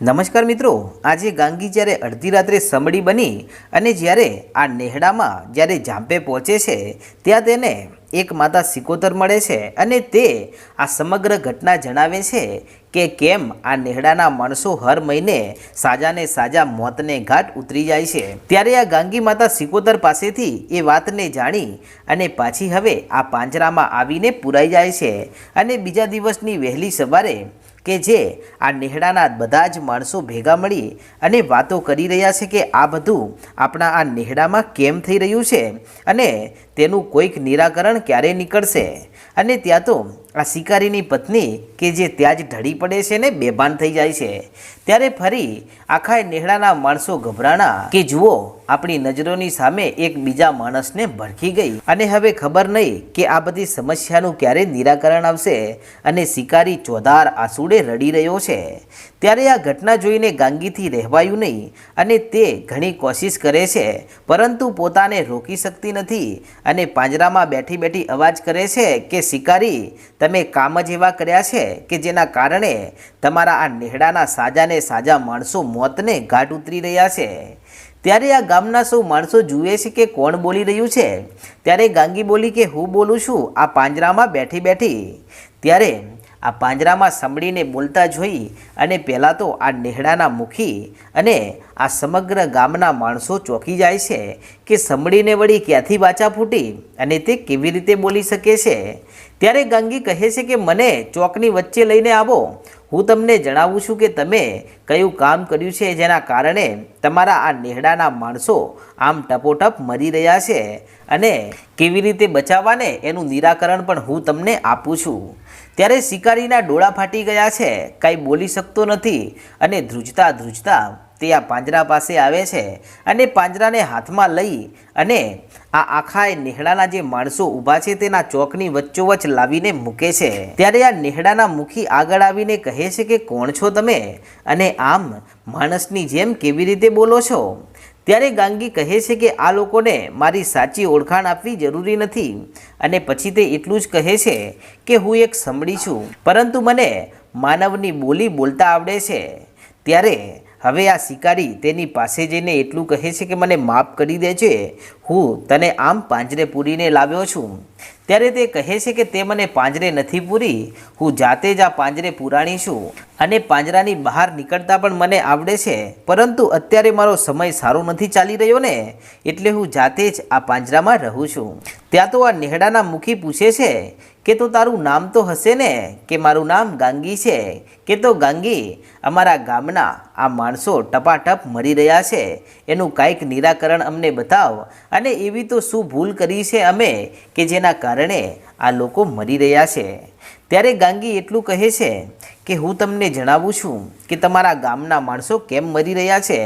નમસ્કાર મિત્રો, આજે ગાંગી જ્યારે અડધી રાત્રે સમડી બની અને જ્યારે આ નેહડામાં જ્યારે જાંપે પહોંચે છે, ત્યાં તેને એક માતા સિકોતર મળે છે અને તે આ સમગ્ર ઘટના જણાવે છે કે કેમ આ નેહડાના માણસો હર મહિને સાજાને સાજા મોતને ઘાટ ઉતરી જાય છે. ત્યારે આ ગાંગી માતા સિકોતર પાસેથી એ વાતને જાણી અને પાછી હવે આ પાંજરામાં આવીને પુરાઈ જાય છે અને બીજા દિવસની વહેલી સવારે કે જે આ નેહડાના બધા જ માણસો ભેગા મળી અને વાતો કરી રહ્યા છે કે આ બધું આપણા આ નેહડામાં કેમ થઈ રહ્યું છે અને તેનું કોઈક નિરાકરણ ક્યારે નીકળશે? અને ત્યાં તો આ શિકારીની પત્ની, કે જે ત્યાં જ ઢળી પડે છે ને બેભાન થઈ જાય છે, ત્યારે ફરી આખા નેહડાના માણસો ગભરાણા કે જુઓ, આપણી નજરોની સામે એક બીજા માણસને ભડકી ગઈ. અને હવે ખબર નહીં કે આ બધી સમસ્યાનું ક્યારે નિરાકરણ આવશે અને શિકારી ચોધાર આસુડે રડી રહ્યો છે. ત્યારે આ ઘટના જોઈને ગાંગીથી રહેવાયું નહીં અને તે ઘણી કોશિશ કરે છે, પરંતુ પોતાને રોકી શકતી નથી અને પાંજરામાં બેઠી બેઠી અવાજ કરે છે કે, શિકારી, તમે કામ જ એવા કર્યા છે કે જેના કારણે તમારા આ નેહડાના સાજાને સાજા માણસો મોતને ઘાટ ઉતરી રહ્યા છે? ત્યારે આ ગામના સૌ માણસો જુએ છે કે કોણ બોલી રહ્યું છે? ત્યારે ગાંગી બોલી કે, હું બોલું છું આ પાંજરામાં બેઠી બેઠી. ત્યારે આ પાંજરામાં સંભળીને બોલતા જોઈ અને પહેલાં તો આ નેહડાના મુખી અને આ સમગ્ર ગામના માણસો ચોંકી જાય છે કે સંભળીને વળી ક્યાંથી વાચા ફૂટી અને તે કેવી રીતે બોલી શકે છે. ત્યારે ગાંગી કહે છે કે, મને ચોકની વચ્ચે લઈને આવો. હું તમને જણાવું છું કે તમે કયું કામ કર્યું છે જેના કારણે તમારા આ નેહડાના માણસો આમ ટપોટપ મરી રહ્યા છે અને કેવી રીતે બચાવવાને એનું નિરાકરણ પણ હું તમને આપું છું. ત્યારે શિકારીના ડોળા ફાટી ગયા છે. કાંઈ બોલી શકતો નથી અને ધ્રુજતા ધ્રુજતા તે આ પાંજરા પાસે આવે છે અને પાંજરાને હાથમાં લઈ અને આ આખા નેહડાના જે માણસો ઊભા છે તેના ચોકની વચ્ચોવચ લાવીને મૂકે છે. ત્યારે આ નેહડાના મુખી આગળ આવીને કહે છે કે, કોણ છો તમે? અને આમ માણસની જેમ કેવી રીતે બોલો છો? ત્યારે ગાંગી કહે છે કે આ લોકોને મારી સાચી ઓળખાણ આપવી જરૂરી નથી અને પછી તે એટલું જ કહે છે કે હું એક સમડી છું. પરંતુ મને માનવની બોલી બોલતા આવડે છે. ત્યારે હવે આ શિકારી તેની પાસે જઈને એટલું કહે છે કે મને માફ કરી દે છે હું તને આમ પાંજરે પૂરીને લાવ્યો છું. ત્યારે તે કહે છે કે તે મને પાંજરે નથી પૂરી. હું જાતે જ આ પાંજરે પુરાણી છું અને પાંજરાની બહાર નીકળતા પણ મને આવડે છે. પરંતુ અત્યારે મારો સમય સારો નથી ચાલી રહ્યો ને, એટલે હું જાતે જ આ પાંજરામાં રહું છું. ત્યાં તો આ નેહડાના મુખી પૂછે છે કે તો તારું નામ તો હશે ને, કે મારું નામ ગાંગી છે, કે તો ગાંગી, અમારા ગામના આ માણસો ટપાટપ મરી રહ્યા છે, એનું કાંઈક નિરાકરણ અમને બતાવ, અને એવી તો શું ભૂલ કરી છે અમે, કે જેના કારણે આ લોકો મરી રહ્યા છે. ત્યારે ગાંગી એટલું કહે છે કે હું તમને જણાવું છું કે તમારા ગામના માણસો કેમ મરી રહ્યા છે.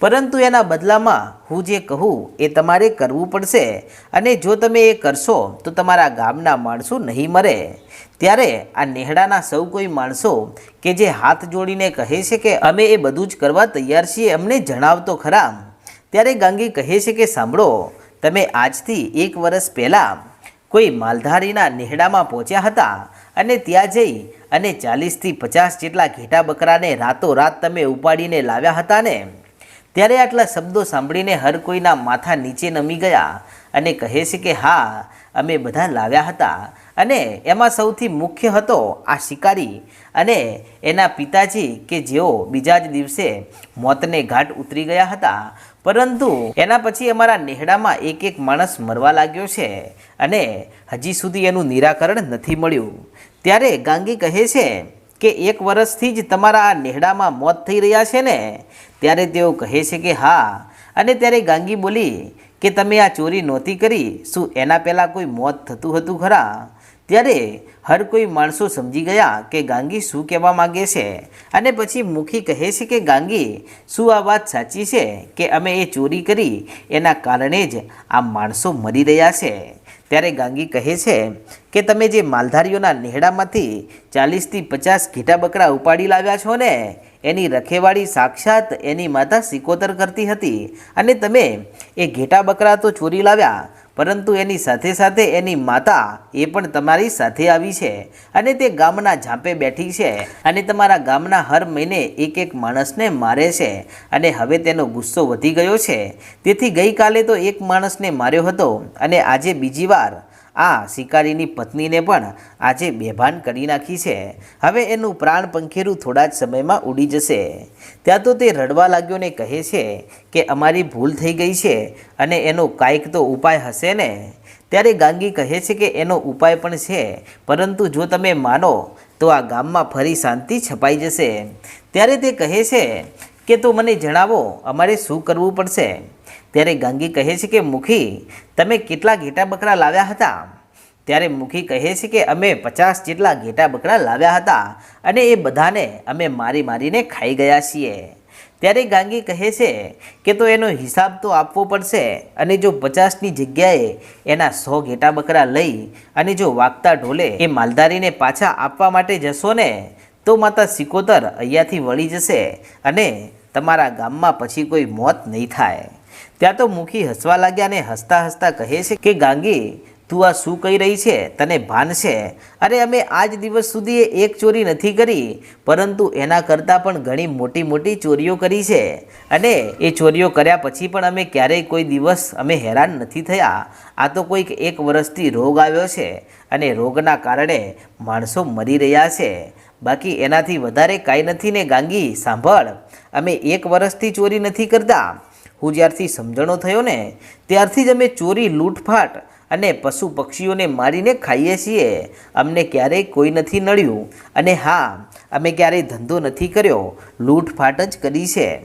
પરંતુ એના બદલામાં હું જે કહું એ તમારે કરવું પડશે અને જો તમે એ કરશો તો તમારા ગામના માણસો નહીં મરે. ત્યારે આ નેહડાના સૌ કોઈ માણસો કે જે હાથ જોડીને કહે છે કે અમે એ બધું જ કરવા તૈયાર છીએ અમને જણાવતો ખરા. ત્યારે ગાંગી કહે છે કે સાંભળો, તમે આજથી એક વર્ષ પહેલાં કોઈ માલધારીના નેહડામાં પહોંચ્યા હતા. અને ત્યાં જઈ અને ચાલીસથી પચાસ જેટલા ઘેટા બકરાને રાતોરાત તમે ઉપાડીને લાવ્યા હતા ને ત્યારે આટલા શબ્દો સાંભળીને હર કોઈના માથા નીચે નમી ગયા અને કહે છે કે હા, અમે બધા લાવ્યા હતા. અને એમાં સૌથી મુખ્ય હતો આ શિકારી અને એના પિતાજી કે જેઓ બીજા જ દિવસે મોતને ઘાટ ઉતરી ગયા હતા. પરંતુ એના પછી અમારા નેહડામાં એક એક માણસ મરવા લાગ્યો છે અને હજી સુધી એનું નિરાકરણ નથી મળ્યું. ત્યારે ગાંગી કહે છે કે એક વર્ષથી જ તમારા આ નેહડામાં મોત થઈ રહ્યા છે ને? ત્યારે તેઓ કહે છે કે હા. અને ત્યારે ગાંગી બોલી કે તમે આ ચોરી નહોતી કરી, શું એના પહેલાં કોઈ મોત થતું હતું ખરા? ત્યારે હર કોઈ માણસો સમજી ગયા કે ગાંગી શું કહેવા માગે છે અને પછી મુખી કહે છે કે, ગાંગી, શું આ વાત સાચી છે કે અમે એ ચોરી કરી? એના કારણે જ આ માણસો મરી રહ્યા છે. ત્યારે ગાંગી કહે છે કે, તમે જે માલધારીઓના નેહડામાંથી ચાલીસથી પચાસ ઘેટા બકરા ઉપાડી લાવ્યા છો ને, એની રખેવાળી સાક્ષાત એની માતા સિકોતર કરતી હતી અને તમે એ ઘેટા બકરા તો ચોરી લાવ્યા પરંતુ એની સાથે સાથે એની માતા એ પણ તમારી સાથે આવી છે અને તે ગામના ઝાંપે બેઠી છે અને તમારા ગામના હર મહિને એક એક માણસને મારે છે અને હવે તેનો ગુસ્સો વધી ગયો છે. તેથી ગઈકાલે તો એક માણસને માર્યો હતો અને આજે બીજી વાર આ શિકારીની પત્નીને પણ આજે બેભાન કરી નાખી છે. હવે એનું પ્રાણ પંખેરું થોડા જ સમયમાં ઉડી જશે. ત્યાં તો તે રડવા લાગ્યો ને કહે છે કે અમારી ભૂલ થઈ ગઈ છે અને એનો કાંઈક તો ઉપાય હશે ને? ત્યારે ગાંગી કહે છે કે એનો ઉપાય પણ છે, પરંતુ જો તમે માનો, તો આ ગામમાં ફરી શાંતિ છપાઈ જશે. ત્યારે તે કહે છે કે તો મને જણાવો, અમારે શું કરવું પડશે? ત્યારે ગાંગી કહે છે કે, મુખી, તમે કેટલા ઘેટા બકરા લાવ્યા હતા? ત્યારે મુખી કહે છે કે, અમે પચાસ જેટલા ઘેટા બકરા લાવ્યા હતા અને એ બધાને અમે મારી મારીને ખાઈ ગયા છીએ. ત્યારે ગાંગી કહે છે કે, તો એનો હિસાબ તો આપવો પડશે અને જો પચાસની જગ્યાએ એના સો ઘેટા બકરા લઈ અને જો વાગતા ઢોલે એ માલધારીને પાછા આપવા માટે જશો ને, તો માતા સિકોતર અહીંયાથી વળી જશે અને તમારા ગામમાં પછી કોઈ મોત નહીં થાય. ત્યાં તો મુખી હસવા લાગ્યા અને હસતા હસતા કહે છે કે, ગાંગી, તું આ શું કહી રહી છે? તને ભાન છે? અરે, અમે આજ દિવસ સુધી એક ચોરી નથી કરી, પરંતુ એના કરતાં પણ ઘણી મોટી મોટી ચોરીઓ કરી છે. અને એ ચોરીઓ કર્યા પછી પણ અમે ક્યારેય કોઈ દિવસ અમે હેરાન નથી થયા. આ તો કોઈક એક વર્ષથી રોગ આવ્યો છે અને રોગના કારણે માણસો મરી રહ્યા છે. બાકી એનાથી વધારે કાંઈ નથી ને, ગાંગી, સાંભળ. અમે એક વર્ષથી ચોરી નથી કરતા. હું જ્યારથી સમજણો થયો ને, ત્યારથી જ અમે ચોરી, લૂંટફાટ અને પશુ પક્ષીઓને મારીને ખાઈએ છીએ. અમને ક્યારેય કોઈ નથી નડ્યું. અને હા, અમે ક્યારેય ધંધો નથી કર્યો. લૂંટફાટ જ કરી છે.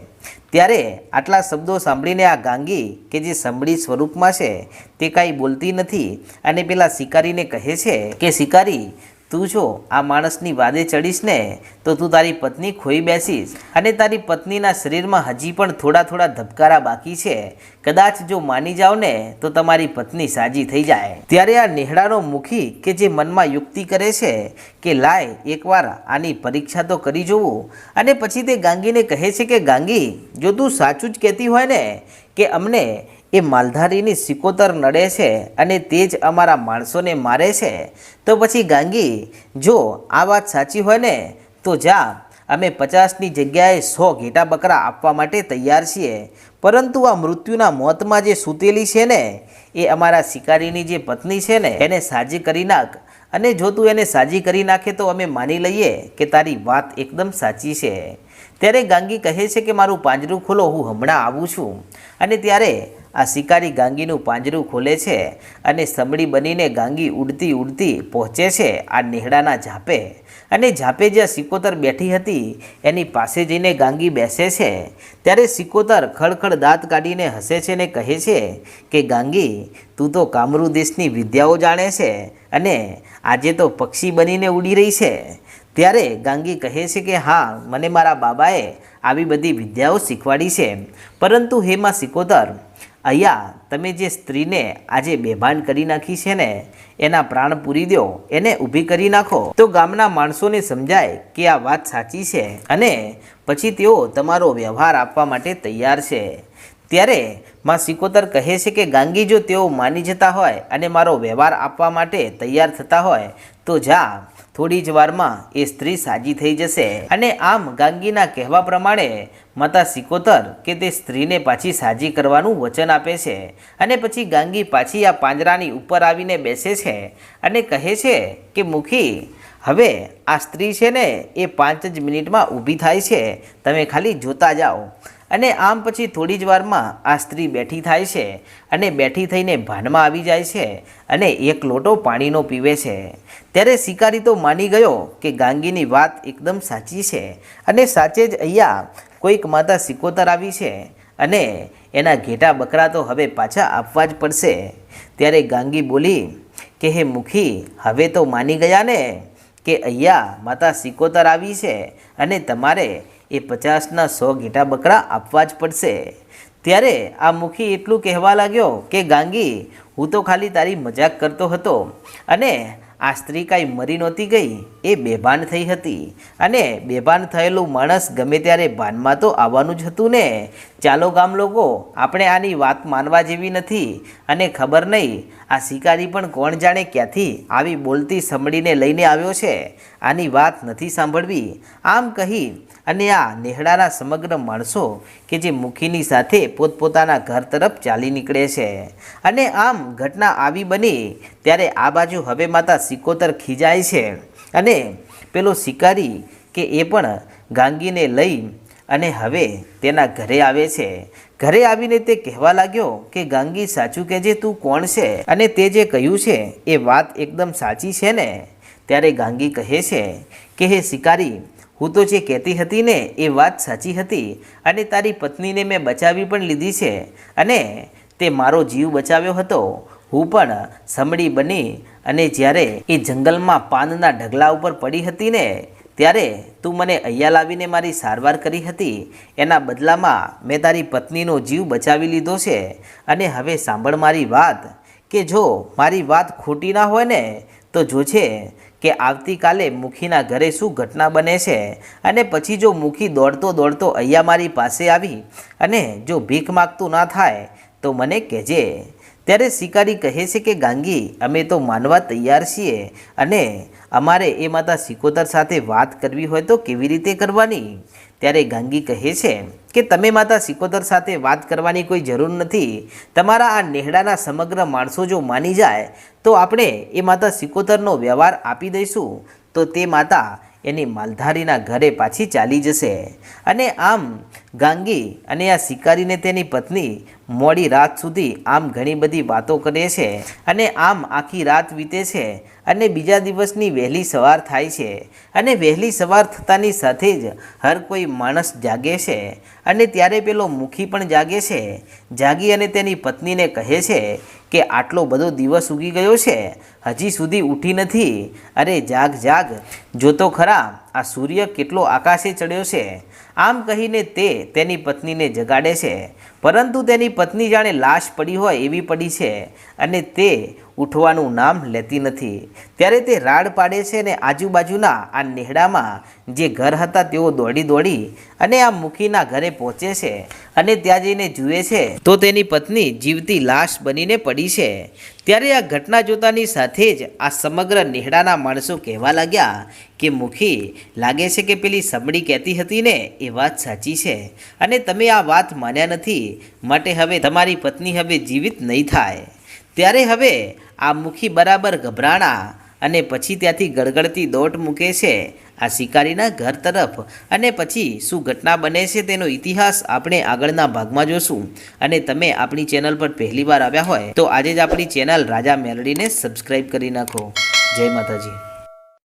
ત્યારે આટલા શબ્દો સાંભળીને આ ગાંગી, કે જે સંભળી સ્વરૂપમાં છે, તે કાંઈ બોલતી નથી. અને પેલા શિકારીને કહે છે કે, શિકારી તું જો, આ માણસની વાદે ચડીશ ને, તો તું તારી પત્ની ખોઈ બેસીશ. અને તારી પત્નીના શરીરમાં હજી પણ થોડા થોડા ધબકારા બાકી છે. કદાચ જો માની જાઓ ને, તો તમારી પત્ની સાજી થઈ જાય. ત્યારે આ નેહડાનો મુખી કે જે મનમાં યુક્તિ કરે છે કે લાય, એકવાર આની પરીક્ષા તો કરી જોવું. અને પછી તે ગાંગીને કહે છે કે, ગાંગી, જો તું સાચું જ કહેતી હોય ને, કે અમને એ માલધારીની સિકોતર નડે છે અને તે જ અમારા માણસોને મારે છે. તો પછી ગાંગી, જો આ વાત સાચી હોય ને, તો જા, અમે પચાસની જગ્યાએ સો ઘેટા બકરા આપવા માટે તૈયાર છીએ. પરંતુ આ મૃત્યુના મોતમાં જે સૂતેલી છે ને, એ અમારા શિકારીની જે પત્ની છે ને, એને સાજી કરી નાખ. અને જો તું એને સાજી કરી નાખે તો અમે માની લઈએ કે તારી વાત એકદમ સાચી છે. ત્યારે ગાંગી કહે છે કે મારું પાંજરું ખોલો, હું હમણાં આવું છું. અને ત્યારે આ શિકારી ગાંગીનું પાંજરું ખોલે છે અને સમડી બનીને ગાંગી ઉડતી ઉડતી પહોંચે છે આ નેહડાના ઝાપે. અને ઝાપે જ્યાં સિકોતર બેઠી હતી, એની પાસે જઈને ગાંગી બેસે છે. ત્યારે સિકોતર ખડખડ દાંત કાઢીને હસે છે ને કહે છે કે, ગાંગી, તું તો કામરૂ દેશની વિદ્યાઓ જાણે છે અને આજે તો પક્ષી બનીને ઉડી રહી છે. ત્યારે ગાંગી કહે છે કે, હા, મને મારા બાબાએ આવી બધી વિદ્યાઓ શીખવાડી છે. પરંતુ હેમાં સિકોતર અહીંયા તમે જે સ્ત્રીને આજે બેભાન કરી નાખી છે ને, એના પ્રાણ પૂરી દો, એને ઊભી કરી નાખો. તો ગામના માણસોને સમજાય કે આ વાત સાચી છે અને પછી તેઓ તમારો વ્યવહાર આપવા માટે તૈયાર છે. ત્યારે માં સિકોતર કહે છે કે, ગાંગી જો તેઓ માની જતા હોય અને મારો વ્યવહાર આપવા માટે તૈયાર થતા હોય, તો જા થોડી જ વારમાં એ સ્ત્રી સાજી થઈ જશે. અને આમ ગાંગીના કહેવા પ્રમાણે, માતા સિકોતર કે તે સ્ત્રીને પાછી સાજી કરવાનું વચન આપે છે. અને પછી ગાંગી પાછી આ પાંજરાની ઉપર આવીને બેસે છે અને કહે છે કે, મુખી, હવે આ સ્ત્રી છે ને એ પાંચ જ મિનિટમાં ઊભી થાય છે. તમે ખાલી જોતા જાઓ. અને આમ પછી થોડી જ વારમાં આ સ્ત્રી બેઠી થાય છે અને બેઠી થઈને ભાનમાં આવી જાય છે અને એક લોટો પાણીનો પીવે છે. ત્યારે શિકારી તો માની ગયો કે ગાંગીની વાત એકદમ સાચી છે અને સાચે જ અહીંયા કોઈક માતા સિકોતર આવી છે અને એના ઘેટા બકરા તો હવે પાછા આપવા જ પડશે. ત્યારે ગાંગી બોલી કે, હે મુખી, હવે તો માની ગયા ને કે અહીંયા માતા સિકોતર આવી છે અને તમારે એ પચાસના સો ઘેટા બકરા આપવા જ પડશે. ત્યારે આ મુખી એટલું કહેવા લાગ્યો કે, ગાંગી, હું તો ખાલી તારી મજાક કરતો હતો અને આ સ્ત્રી કાંઈ મરી નહોતી ગઈ. એ બેભાન થઈ હતી. અને બેભાન થયેલું માણસ ગમે ત્યારે ભાનમાં તો આવવાનું જ હતું ને. ચાલો ગામ લોકો, આપણે આની વાત માનવા જેવી નથી. અને ખબર નહીં, આ શિકારી પણ કોણ જાણે ક્યાંથી આવી બોલતી સંભળીને લઈને આવ્યો છે? આની વાત નથી સાંભળવી. આમ કહી અને આ નેહડાના સમગ્ર માણસો કે જે મુખીની સાથે પોતપોતાના ઘર તરફ ચાલી નીકળે છે. અને આમ ઘટના આવી બની ત્યારે આ બાજુ હવે માતા સિકોતર ખીજાય છે. અને પેલો શિકારી કે એ પણ ગાંગીને લઈ અને હવે તેના ઘરે આવે છે. ઘરે આવીને તે કહેવા લાગ્યો કે, ગાંગી, સાચું કહેજે, તું કોણ છે? અને તે જે કહ્યું છે, એ વાત એકદમ સાચી છે ને? ત્યારે ગાંગી કહે છે કે, હે શિકારી હું તો જે કહેતી હતી ને, એ વાત સાચી હતી અને તારી પત્નીને મેં બચાવી પણ લીધી છે અને તે મારો જીવ બચાવ્યો હતો. હું પણ સમડી બની અને જ્યારે એ જંગલમાં પાનના ઢગલા ઉપર પડી હતી ને, ત્યારે તું મને અહીંયા લાવીને મારી સારવાર કરી હતી. એના બદલામાં મેં તારી પત્નીનો જીવ બચાવી લીધો છે અને હવે સાંભળ મારી વાત, કે જો મારી વાત ખોટી ના હોય ને, તો જોજે કે આવતીકાલે મુખીના ઘરે શું ઘટના બને છે? અને પછી જો મુખી દોડતો દોડતો અહીંયા મારી પાસે આવી અને જો ભીખ માગતું ના થાય, તો મને કહેજે. ત્યારે શિકારી કહે છે કે, ગાંગી, અમે તો માનવા તૈયાર છીએ અને અમારે એ માતા સિકોતર સાથે વાત કરવી હોય તો કેવી રીતે કરવાની? ત્યારે ગાંગી કહે છે કે તમે માતા સિકોતર સાથે વાત કરવાની કોઈ જરૂર નથી. તમારા આ નેહડાના સમગ્ર માણસો જો માની જાય, તો આપણે એ માતા સિકોતરનો વ્યવહાર આપી દઈશું. તો તે માતા એની માલધારીના ઘરે પાછી ચાલી જશે. અને આમ ગાંગી અને આ શિકારીને તેની પત્ની મોડી રાત સુધી આમ ઘણી બધી વાતો કરે છે અને આમ આખી રાત વીતે છે અને બીજા દિવસની વહેલી સવાર થાય છે અને વહેલી સવાર થતાની સાથે જ હર કોઈ માણસ જાગે છે અને ત્યારે પેલો મુખી પણ જાગે છે. જાગી અને તેની પત્નીને કહે છે કે આટલો બધો દિવસ ઉગી ગયો છે, હજી સુધી ઊઠી નથી. અરે જાગ જાગ, જોતો ખરા, આ સૂર્ય કેટલો આકાશે ચડ્યો છે? આમ કહીને તે તેની પત્નીને જગાડે છે. પરંતુ તેની પત્ની જાણે લાશ પડી હોય એવી પડી છે અને તે ઉઠવાનું નામ લેતી નથી. ત્યારે તે રાડ પાડે છે અને આજુબાજુના આ નેહડામાં, જે ઘર હતા તેઓ દોડી દોડી અને આ મુખીના ઘરે પહોંચે છે અને ત્યાં જઈને જુએ છે, તો તેની પત્ની જીવતી લાશ બનીને પડી છે. ત્યારે આ ઘટના જોતાની સાથે જ આ સમગ્ર નેહડાના માણસો કહેવા લાગ્યા કે, મુખી, લાગે છે કે પેલી સબડી કહેતી હતી ને? એ વાત સાચી છે. અને તમે આ વાત માન્યા નથી. માટે હવે તમારી પત્ની હવે જીવિત નહીં થાય. ત્યારે હવે આ મુખી બરાબર ગભરાણા અને પછી ત્યાંથી ગળગળતી દોટ મૂકે છે આ શિકારીના ઘર તરફ. અને પછી શું ઘટના બને છે તેનો ઇતિહાસ આપણે આગળના ભાગમાં જોશું. અને તમે આપણી ચેનલ પર પહેલીવાર આવ્યા હોય તો આજે જ આપણી ચેનલ રાજા મેલડીને સબસ્ક્રાઈબ કરી નાખો. જય માતાજી.